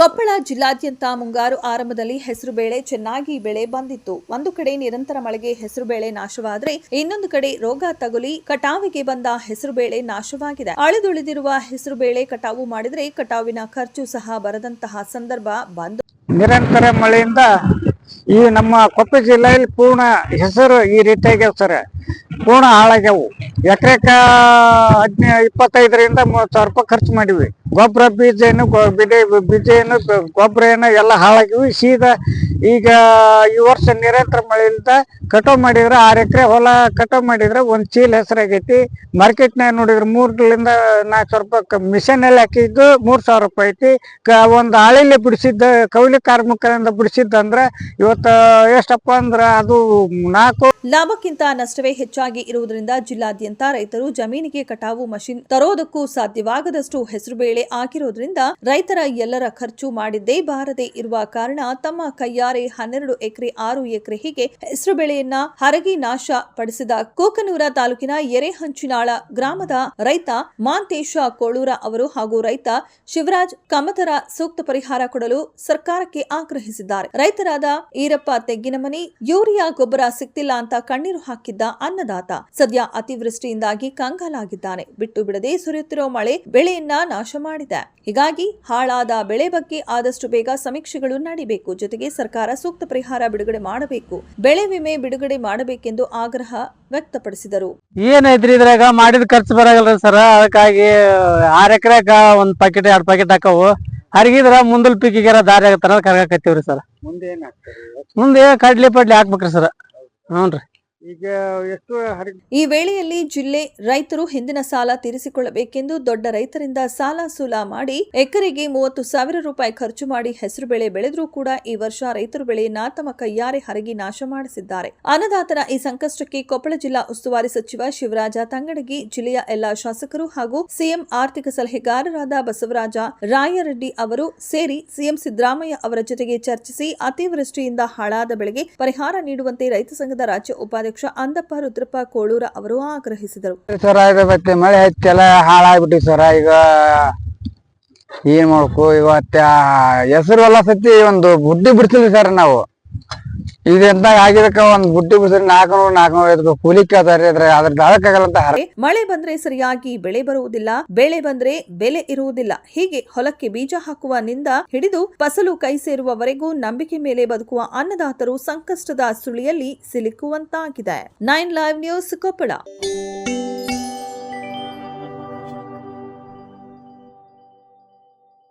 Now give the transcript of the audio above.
ಕೊಪ್ಪಳ ಜಿಲ್ಲಾದ್ಯಂತ ಮುಂಗಾರು ಆರಂಭದಲ್ಲಿ ಹೆಸರುಬೇಳೆ ಚೆನ್ನಾಗಿ ಬೆಳೆ ಬಂದಿತ್ತು. ಒಂದು ಕಡೆ ನಿರಂತರ ಮಳೆಗೆ ಹೆಸರುಬೇಳೆ ನಾಶವಾದರೆ ಇನ್ನೊಂದು ಕಡೆ ರೋಗ ತಗುಲಿ ಕಟಾವಿಗೆ ಬಂದ ಹೆಸರುಬೇಳೆ ನಾಶವಾಗಿದೆ. ಅಳಿದುಳಿದಿರುವ ಹೆಸರುಬೇಳೆ ಕಟಾವು ಮಾಡಿದರೆ ಕಟಾವಿನ ಖರ್ಚು ಸಹ ಬರದಂತಹ ಸಂದರ್ಭ ಬಂದು ನಿರಂತರ ಮಳೆಯಿಂದ ಈ ನಮ್ಮ ಕೊಪ್ಪ ಜಿಲ್ಲೆಯಲ್ಲಿ ಪೂರ್ಣ ಹೆಸರು ಈ ರೀತಿಯಾಗ್ಯಾವ ಸರ್. ಪೂರ್ಣ ಹಾಳಾಗ್ಯಾವು. ಎಕರೆಕ ಹದಿನೈ, ಇಪ್ಪತ್ತೈದರಿಂದ ಮೂವತ್ತು ಸಾವಿರ ರೂಪಾಯಿ ಖರ್ಚು ಮಾಡಿವಿ ಗೊಬ್ಬರ ಬೀಜ ಏನು ಬಿಡೆ ಬೀಜ ಏನು, ಗೊಬ್ಬರ ಏನು ಎಲ್ಲ ಹಾಳಾಗಿವಿ ಸೀದಾ ಈಗ ಈ ವರ್ಷ ನಿರಂತರ ಮಳೆಯಿಂದ ಕಟಾವ್ ಮಾಡಿದ್ರೆ ಆರು ಎಕರೆ ಹೊಲ ಕಟಾವ್ ಮಾಡಿದ್ರೆ ಒಂದು ಚೀಲ ಹೆಸರಾಗೈತಿ. ಮಾರ್ಕೆಟ್ನಾಗ ನೋಡಿದ್ರೆ ಮೂರರಿಂದ ನಾಲ್ಕು ಸಾವಿರ ರೂಪಾಯಿ ಮಿಷನ್ ಅಲ್ಲಿ ಹಾಕಿದ್ದು ಮೂರು ಸಾವಿರ ರೂಪಾಯಿ ಐತಿ. ಒಂದು ಹಾಳೆಯಲ್ಲಿ ಬಿಡಿಸಿದ್ದ, ಕೌಲಿ ಕಾರ್ಮಿಕರಿಂದ ಬಿಡಿಸಿದ್ದಂದ್ರ ಇವತ್ತ ಅದು ಲಾಭಕ್ಕಿಂತ ನಷ್ಟವೇ ಹೆಚ್ಚಾಗಿ ಇರುವುದರಿಂದ ಜಿಲ್ಲಾದ್ಯಂತ ರೈತರು ಜಮೀನಿಗೆ ಕಟಾವು ಮಷಿನ್ ತರೋದಕ್ಕೂ ಸಾಧ್ಯವಾಗದಷ್ಟು ಹೆಸರುಬೇಳೆ ಆಗಿರೋದ್ರಿಂದ ರೈತರ ಎಲ್ಲರ ಖರ್ಚು ಮಾಡಿದ್ದೇ ಬಾರದೆ ಇರುವ ಕಾರಣ ತಮ್ಮ ಕೈಯಾರೆ ಹನ್ನೆರಡು ಎಕರೆ, ಆರು ಎಕರೆ ಹೀಗೆ ಹೆಸರು ಬೆಳೆಯನ್ನ ಹರಗಿ ನಾಶ ಪಡಿಸಿದ ಕೋಕನೂರ ತಾಲೂಕಿನ ಎರೆಹಂಚಿನಾಳ ಗ್ರಾಮದ ರೈತ ಮಾಂತೇಶ ಕೋಳೂರ ಅವರು ಹಾಗೂ ರೈತ ಶಿವರಾಜ್ ಕಮತರ ಸೂಕ್ತ ಪರಿಹಾರ ಕೊಡಲು ಸರ್ಕಾರಕ್ಕೆ ಆಗ್ರಹಿಸಿದ್ದಾರೆ. ರೈತರಾದ ಈರಪ್ಪ ತೆಗ್ಗಿನಮನಿ ಯೂರಿಯಾ ಗೊಬ್ಬರ ಸಿಕ್ತಿಲ್ಲ ಅಂತ ಕಣ್ಣೀರು ಹಾಕಿದ್ದ ಅನ್ನದಾತ. ಸದ್ಯ ಅತಿವೃಷ್ಟಿಯಿಂದಾಗಿ ಕಂಗಾಲಾಗಿದ್ದಾನೆ. ಬಿಟ್ಟು ಬಿಡದೆ ಸುರಿಯುತ್ತಿರೋ ಮಳೆ ಬೆಳೆಯನ್ನ ನಾಶ ಮಾಡಿದೆ. ಹೀಗಾಗಿ ಹಾಳಾದ ಬೆಳೆ ಬಗ್ಗೆ ಆದಷ್ಟು ಬೇಗ ಸಮೀಕ್ಷೆಗಳು ನಡೀಬೇಕು. ಜೊತೆಗೆ ಸರ್ಕಾರ ಸೂಕ್ತ ಪರಿಹಾರ ಬಿಡುಗಡೆ ಮಾಡಬೇಕು. ಬೆಳೆ ವಿಮೆ ಬಿಡುಗಡೆ ಮಾಡಬೇಕೆಂದು ಆಗ್ರಹ ವ್ಯಕ್ತಪಡಿಸಿದರು. ಏನೈತ್ರಿ ಇದ್ರಾಗ? ಮಾಡಿದ ಖರ್ಚು ಬರಾಗಲ್ರಿ ಸರ್. ಅದಕ್ಕಾಗಿ ಆರ್ ಎಕರೆಗ ಒಂದ್ ಪ್ಯಾಕೆಟ್ ಎರಡ್ ಪ್ಯಾಕೆಟ್ ಹಾಕವು. ಹರಿಗಿದ್ರ ಮುಂದಲ್ ಪೀಕಿಗೆರ ದಾರಿ ಆಗತ್ತಾರ ಕರ್ಗಾಕತ್ತೀವ್ರಿ ಸರ್. ಮುಂದೆ ಮುಂದೆ ಕಡ್ಲಿ ಪಡ್ಲಿ ಹಾಕ್ಬೇಕ್ರಿ ಸರ್. ಹ್ಞೂನ್ರಿ. ಈಗ ಎಷ್ಟು ಈ ವೇಳೆಯಲ್ಲಿ ಜಿಲ್ಲೆ ರೈತರು ಹಿಂದಿನ ಸಾಲ ತೀರಿಸಿಕೊಳ್ಳಬೇಕೆಂದು ದೊಡ್ಡ ರೈತರಿಂದ ಸಾಲ ಸೂಲ ಮಾಡಿ ಎಕರೆಗೆ ಮೂವತ್ತು ಸಾವಿರ ರೂಪಾಯಿ ಖರ್ಚು ಮಾಡಿ ಹೆಸರು ಬೆಳೆ ಬೆಳೆದರೂ ಕೂಡ ಈ ವರ್ಷ ರೈತರು ಬೆಳೆಯನ್ನ ತಮ್ಮ ಕೈಯಾರೆ ಹರಗಿ ನಾಶ ಮಾಡಿಸಿದ್ದಾರೆ. ಅನ್ನದಾತನ ಈ ಸಂಕಷ್ಟಕ್ಕೆ ಕೊಪ್ಪಳ ಜಿಲ್ಲಾ ಉಸ್ತುವಾರಿ ಸಚಿವ ಶಿವರಾಜ ತಂಗಡಗಿ, ಜಿಲ್ಲೆಯ ಎಲ್ಲಾ ಶಾಸಕರು ಹಾಗೂ ಸಿಎಂ ಆರ್ಥಿಕ ಸಲಹೆಗಾರರಾದ ಬಸವರಾಜ ರಾಯರೆಡ್ಡಿ ಅವರು ಸೇರಿ ಸಿಎಂ ಸಿದ್ದರಾಮಯ್ಯ ಅವರ ಜೊತೆಗೆ ಚರ್ಚಿಸಿ ಅತಿವೃಷ್ಟಿಯಿಂದ ಹಾಳಾದ ಬೆಳೆಗೆ ಪರಿಹಾರ ನೀಡುವಂತೆ ರೈತ ಸಂಘದ ರಾಜ್ಯ ಉಪಾಧ್ಯಕ್ಷ ಅಂದಪ್ಪ ರುದ್ರಪ್ಪ ಕೋಳೂರ ಅವರು ಆಗ್ರಹಿಸಿದರು. ಸರ ಇದು ಮತ್ತೆ ಮಳೆ ಹತ್ತೆಲ್ಲ ಹಾಳಾಗ್ಬಿಟ್ಟಿ ಸರ, ಈಗ ಏನ್ ಮಾಡ್ಕೋ ಇವತ್ತ ಹೆಸರು ಎಲ್ಲ ಸತಿ ಒಂದು ಬುಡ್ಡಿ ಬಿಡ್ತಿದ್ವಿ ಸರ್ ನಾವು. ಆಗಿದಕ್ಕ ಒಂದ್ ಬುಟ್ಟಿ ಬಿಸಿ ನಾಲ್ಕನೂರು ಕೂಲಿ ಮಳೆ ಬಂದ್ರೆ ಸರಿಯಾಗಿ ಬೆಳೆ ಬರುವುದಿಲ್ಲ, ಬೆಳೆ ಬಂದ್ರೆ ಬೆಲೆ ಇರುವುದಿಲ್ಲ. ಹೀಗೆ ಹೊಲಕ್ಕೆ ಬೀಜ ಹಾಕುವ ನಿಂದ ಹಿಡಿದು ಫಸಲು ಕೈ ಸೇರುವವರೆಗೂ ನಂಬಿಕೆ ಮೇಲೆ ಬದುಕುವ ಅನ್ನದಾತರು ಸಂಕಷ್ಟದ ಸುಳಿಯಲ್ಲಿ ಸಿಲುಕುವಂತಾಗಿದೆ. Nine live news Koppal.